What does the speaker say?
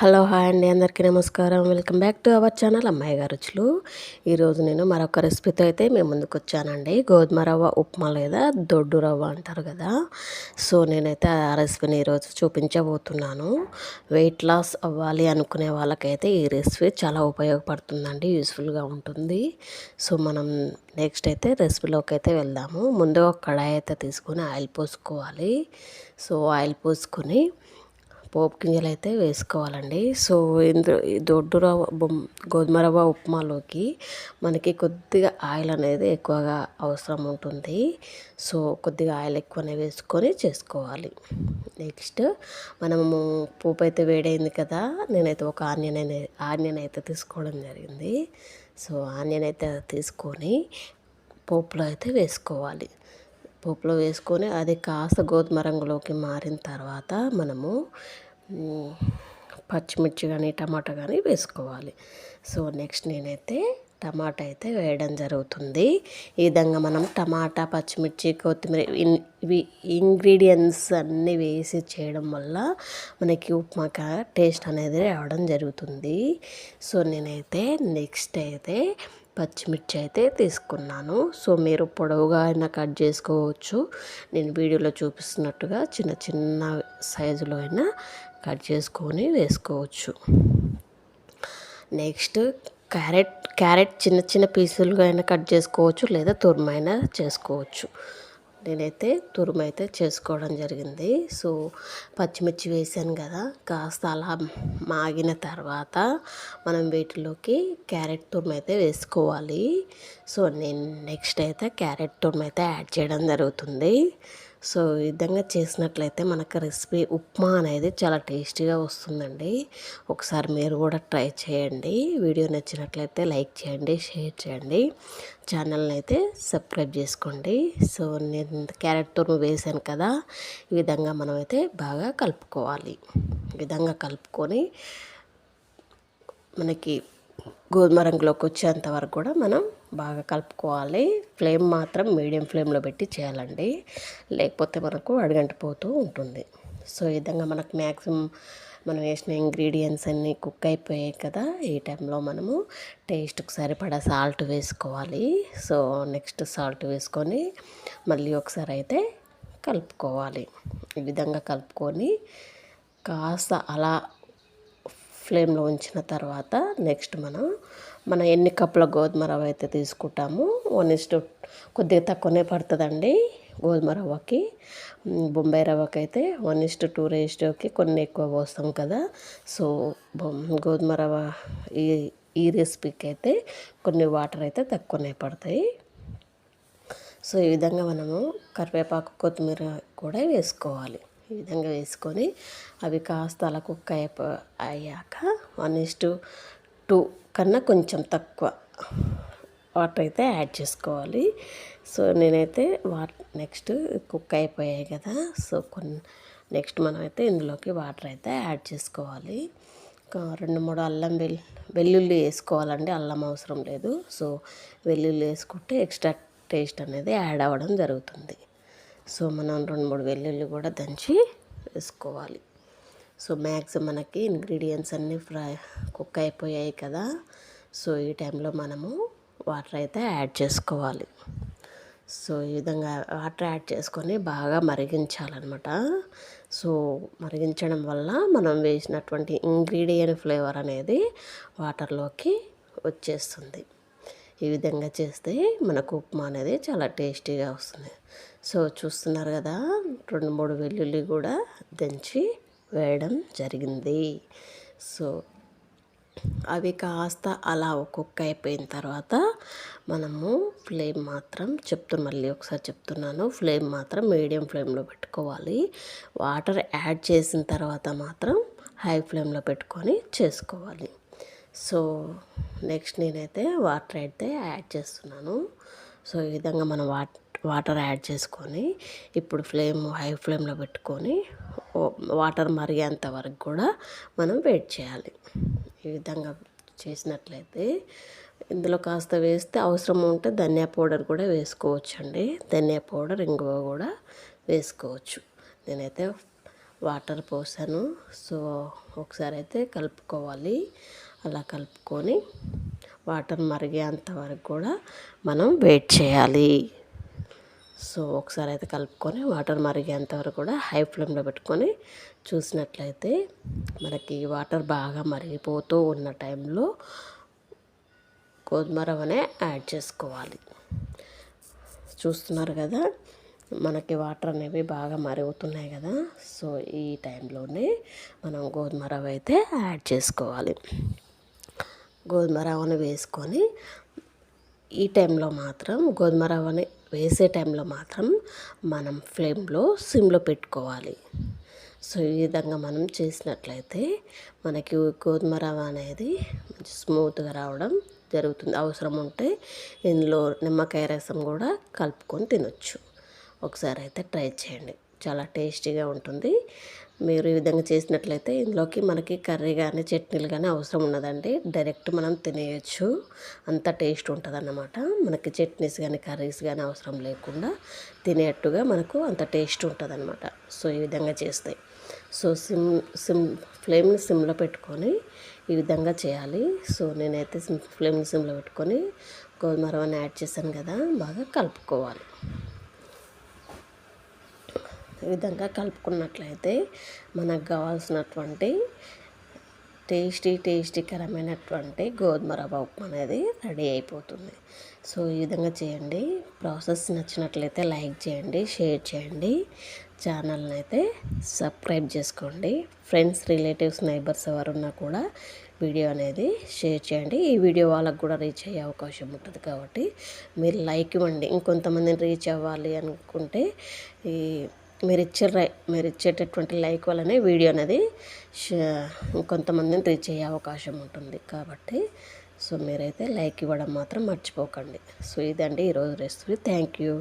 Hello hi అండి అందరికీ నమస్కారం. Welcome back to our channel అమ్మాయి గారు రుచులు. ఈరోజు నేను మరొక రెసిపీతో అయితే మేము ముందుకు వచ్చానండి. గోధుమ రవ్వ ఉప్మా లేదా దొడ్డు రవ్వ అంటారు కదా. సో నేనైతే ఆ రెసిపీని ఈరోజు చూపించబోతున్నాను. వెయిట్ లాస్ అవ్వాలి అనుకునే వాళ్ళకైతే ఈ రెసిపీ చాలా ఉపయోగపడుతుందండి యూస్ఫుల్గా ఉంటుంది. సో మనం నెక్స్ట్ అయితే రెసిపీలోకి అయితే వెళ్దాము. ముందు ఒక కడాయి అయితే తీసుకొని ఆయిల్ పోసుకోవాలి. సో ఆయిల్ పోసుకొని పోపు గింజలు అయితే వేసుకోవాలండి. సో ఇందులో ఈ దొడ్డు రవ్వ గోధుమ రవ్వ ఉప్మాలోకి మనకి కొద్దిగా ఆయిల్ అనేది ఎక్కువగా అవసరం ఉంటుంది. సో కొద్దిగా ఆయిల్ ఎక్కువనే వేసుకొని చేసుకోవాలి. నెక్స్ట్ మనము పోపు అయితే వేడైంది కదా నేనైతే ఒక ఆనియన్ ఆనియన్ అయితే తీసుకోవడం జరిగింది. సో ఆనియన్ అయితే తీసుకొని పోపులో అయితే వేసుకోవాలి. పోపులో వేసుకొని అది కాస్త గోధుమ రంగులోకి మారిన తర్వాత మనము పచ్చిమిర్చి కానీ టమాటా కానీ వేసుకోవాలి. సో నెక్స్ట్ నేనైతే టమాటా అయితే వేయడం జరుగుతుంది. ఈ విధంగా మనం టమాటా పచ్చిమిర్చి కొత్తిమీర ఇవి ఇంగ్రీడియంట్స్ అన్నీ వేసి చేయడం వల్ల మనకి ఉప్మాక టేస్ట్ అనేది రావడం జరుగుతుంది. సో నేనైతే నెక్స్ట్ అయితే పచ్చిమిర్చి అయితే తీసుకున్నాను. సో మీరు పొడవుగా అయినా కట్ చేసుకోవచ్చు. నేను వీడియోలో చూపిస్తున్నట్టుగా చిన్న చిన్న సైజులో అయినా కట్ చేసుకొని వేసుకోవచ్చు. నెక్స్ట్ క్యారెట్ క్యారెట్ చిన్న చిన్న పీసులుగా అయినా కట్ చేసుకోవచ్చు లేదా తురుమైనా చేసుకోవచ్చు. నేనైతే తురుము అయితే చేసుకోవడం జరిగింది. సో పచ్చిమిర్చి వేసాను కదా కాస్త అలా మాగిన తర్వాత మనం వీటిలోకి క్యారెట్ తురుము అయితే వేసుకోవాలి. సో నేను నెక్స్ట్ అయితే క్యారెట్ తురుము అయితే యాడ్ చేయడం జరుగుతుంది. సో ఈ విధంగా చేసినట్లయితే మనకు రెసిపీ ఉప్మా అనేది చాలా టేస్టీగా వస్తుందండి. ఒకసారి మీరు కూడా ట్రై చేయండి. వీడియో నచ్చినట్లయితే లైక్ చేయండి షేర్ చేయండి. ఛానల్ని అయితే సబ్స్క్రైబ్ చేసుకోండి. సో నేను క్యారెట్ తురుము వేసాను కదా ఈ విధంగా మనమైతే బాగా కలుపుకోవాలి. ఈ విధంగా కలుపుకొని మనకి గోధుమ రంగులోకి వచ్చేంత వరకు కూడా మనం బాగా కలుపుకోవాలి. ఫ్లేమ్ మాత్రం మీడియం ఫ్లేమ్లో పెట్టి చేయాలండి. లేకపోతే మనకు అడుగంటిపోతూ ఉంటుంది. సో ఈ విధంగా మనకు మ్యాక్సిమం మనం వేసిన ఇంగ్రీడియంట్స్ అన్నీ కుక్ అయిపోయాయి కదా ఈ టైంలో మనము టేస్ట్కి సరిపడా సాల్ట్ వేసుకోవాలి. సో నెక్స్ట్ సాల్ట్ వేసుకొని మళ్ళీ ఒకసారి అయితే కలుపుకోవాలి. ఈ విధంగా కలుపుకొని కాస్త అలా ఫ్లేమ్లో ఉంచిన తర్వాత నెక్స్ట్ మనం మనం ఎన్ని కప్పుల గోధుమ రవ్వ అయితే తీసుకుంటామో వన్ ఇస్ టు కొద్దిగా తక్కువనే పడుతుందండి గోధుమ రవ్వకి. బొంబాయి రవ్వకి అయితే వన్ ఇస్టు టూ రేస్టోకి కొన్ని ఎక్కువ పోస్తాం కదా. సో గోధుమ రవ్వ ఈ ఈ రెసిపీకి అయితే కొన్ని వాటర్ అయితే తక్కువనే పడతాయి. సో ఈ విధంగా మనము కరివేపాకు కొత్తిమీర కూడా వేసుకోవాలి. ఈ విధంగా వేసుకొని అవి కాస్త అలా కుక్ అయిపో అయ్యాక వన్ ఇస్టు టూ కన్నా కొంచెం తక్కువ వాటర్ అయితే యాడ్ చేసుకోవాలి. సో నేనైతే వాట్ నెక్స్ట్ కుక్ అయిపోయాయి కదా. సో కొన్ని నెక్స్ట్ మనం అయితే ఇందులోకి వాటర్ అయితే యాడ్ చేసుకోవాలి. రెండు మూడు అల్లం వెల్లు వెల్లుల్లి వేసుకోవాలండి. అల్లం అవసరం లేదు. సో వెల్లుల్లి వేసుకుంటే ఎక్స్ట్రా టేస్ట్ అనేది యాడ్ అవ్వడం జరుగుతుంది. సో మనం రెండు మూడు వెల్లుల్లి కూడా దంచి వేసుకోవాలి. సో మ్యాక్స్ మనకి ఇంగ్రీడియంట్స్ అన్నీ ఫ్రై కుక్ అయిపోయాయి కదా. సో ఈ టైంలో మనము వాటర్ అయితే యాడ్ చేసుకోవాలి. సో ఈ విధంగా వాటర్ యాడ్ చేసుకొని బాగా మరిగించాలన్నమాట. సో మరిగించడం వల్ల మనం వేసినటువంటి ఇంగ్రీడియంట్ ఫ్లేవర్ అనేది వాటర్లోకి వచ్చేస్తుంది. ఈ విధంగా చేస్తే మనకు ఉప్మా అనేది చాలా టేస్టీగా వస్తుంది. సో చూస్తున్నారు కదా రెండు మూడు వెల్లుల్లి కూడా దంచి వేయడం జరిగింది. సో అవి కాస్త అలా ఒక్కొక్క అయిపోయిన తర్వాత మనము ఫ్లేమ్ మాత్రం చెప్తున్నా మళ్ళీ ఒకసారి చెప్తున్నాను. ఫ్లేమ్ మాత్రం మీడియం ఫ్లేమ్లో పెట్టుకోవాలి. వాటర్ యాడ్ చేసిన తర్వాత మాత్రం హై ఫ్లేమ్లో పెట్టుకొని చేసుకోవాలి. సో నెక్స్ట్ నేనైతే వాటర్ అయితే యాడ్ చేస్తున్నాను. సో ఈ విధంగా మనం వాటర్ వాటర్ యాడ్ చేసుకొని ఇప్పుడు ఫ్లేమ్ హై ఫ్లేమ్లో పెట్టుకొని వాటర్ మరిగేంత వరకు కూడా మనం వెయిట్ చేయాలి. ఈ విధంగా చేసినట్లయితే ఇందులో కాస్త వేస్తే అవసరం ఉంటే ధనియా పౌడర్ కూడా వేసుకోవచ్చు అండి ధనియా పౌడర్ ఇంగువ కూడా వేసుకోవచ్చు. నేనైతే వాటర్ పోసాను. సో ఒకసారి అయితే కలుపుకోవాలి. అలా కలుపుకొని వాటర్ మరిగేంత వరకు కూడా మనం వెయిట్ చేయాలి. సో ఒకసారి అయితే కలుపుకొని వాటర్ మరిగేంత వరకు కూడా హై ఫ్లేమ్లో పెట్టుకొని చూసినట్లయితే మనకి వాటర్ బాగా మరిగిపోతూ ఉన్న టైంలో గోధుమ రవ్వనే యాడ్ చేసుకోవాలి. చూస్తున్నారు కదా మనకి వాటర్ అనేవి బాగా మరుగుతున్నాయి కదా సో ఈ టైంలోనే మనం గోధుమ రవ్వ అయితే యాడ్ చేసుకోవాలి. గోధుమ రవ్వను వేసుకొని ఈ టైంలో మాత్రం గోధుమ రవ్వని వేసే టైంలో మాత్రం మనం ఫ్లేమ్లో సిమ్లో పెట్టుకోవాలి. సో ఈ విధంగా మనం చేసినట్లయితే మనకి గోధుమ రవ్వ అనేది మంచి స్మూత్గా రావడం జరుగుతుంది. అవసరం ఉంటే ఇందులో నిమ్మకాయ రసం కూడా కలుపుకొని తినొచ్చు. ఒకసారి అయితే ట్రై చేయండి. చాలా టేస్టీగా ఉంటుంది. మీరు ఈ విధంగా చేసినట్లయితే ఇందులోకి మనకి కర్రీ కానీ చట్నీలు కానీ అవసరం ఉన్నదండి డైరెక్ట్ మనం తినేయచ్చు. అంత టేస్ట్ ఉంటుంది అన్నమాట మనకి చట్నీస్ కానీ కర్రీస్ కానీ అవసరం లేకుండా తినేట్టుగా మనకు అంత టేస్ట్ ఉంటుందన్నమాట. సో ఈ విధంగా చేస్తాయి సో సిమ్ సిమ్ ఫ్లేమ్ని సిమ్లో పెట్టుకొని ఈ విధంగా చేయాలి. సో నేనైతే సిమ్ ఫ్లేమ్ని సిమ్లో పెట్టుకొని గోధుమ రవ్వని యాడ్ చేశాను కదా బాగా కలుపుకోవాలి. ఈ విధంగా కలుపుకున్నట్లయితే మనకు కావాల్సినటువంటి టేస్టీ టేస్టీకరమైనటువంటి గోధుమ రవ్వ ఉప్మా అనేది రెడీ అయిపోతుంది. సో ఈ విధంగా చేయండి. ప్రాసెస్ నచ్చినట్లయితే లైక్ చేయండి షేర్ చేయండి. ఛానల్ని అయితే సబ్స్క్రైబ్ చేసుకోండి. ఫ్రెండ్స్ రిలేటివ్స్ నైబర్స్ ఎవరున్నా కూడా వీడియో అనేది షేర్ చేయండి. ఈ వీడియో వాళ్ళకు కూడా రీచ్ అయ్యే అవకాశం ఉంటుంది కాబట్టి మీరు లైక్ ఇవ్వండి. ఇంకొంతమందిని రీచ్ అవ్వాలి అనుకుంటే ఈ మీరు ఇచ్చే రై మీరు ఇచ్చేటటువంటి లైక్ వల్లనే వీడియో అనేది కొంతమందిని రీచ్ అయ్యే అవకాశం ఉంటుంది కాబట్టి సో మీరైతే లైక్ ఇవ్వడం మాత్రం మర్చిపోకండి. సో ఇదండి ఈరోజు రెసిపీ. Thank you.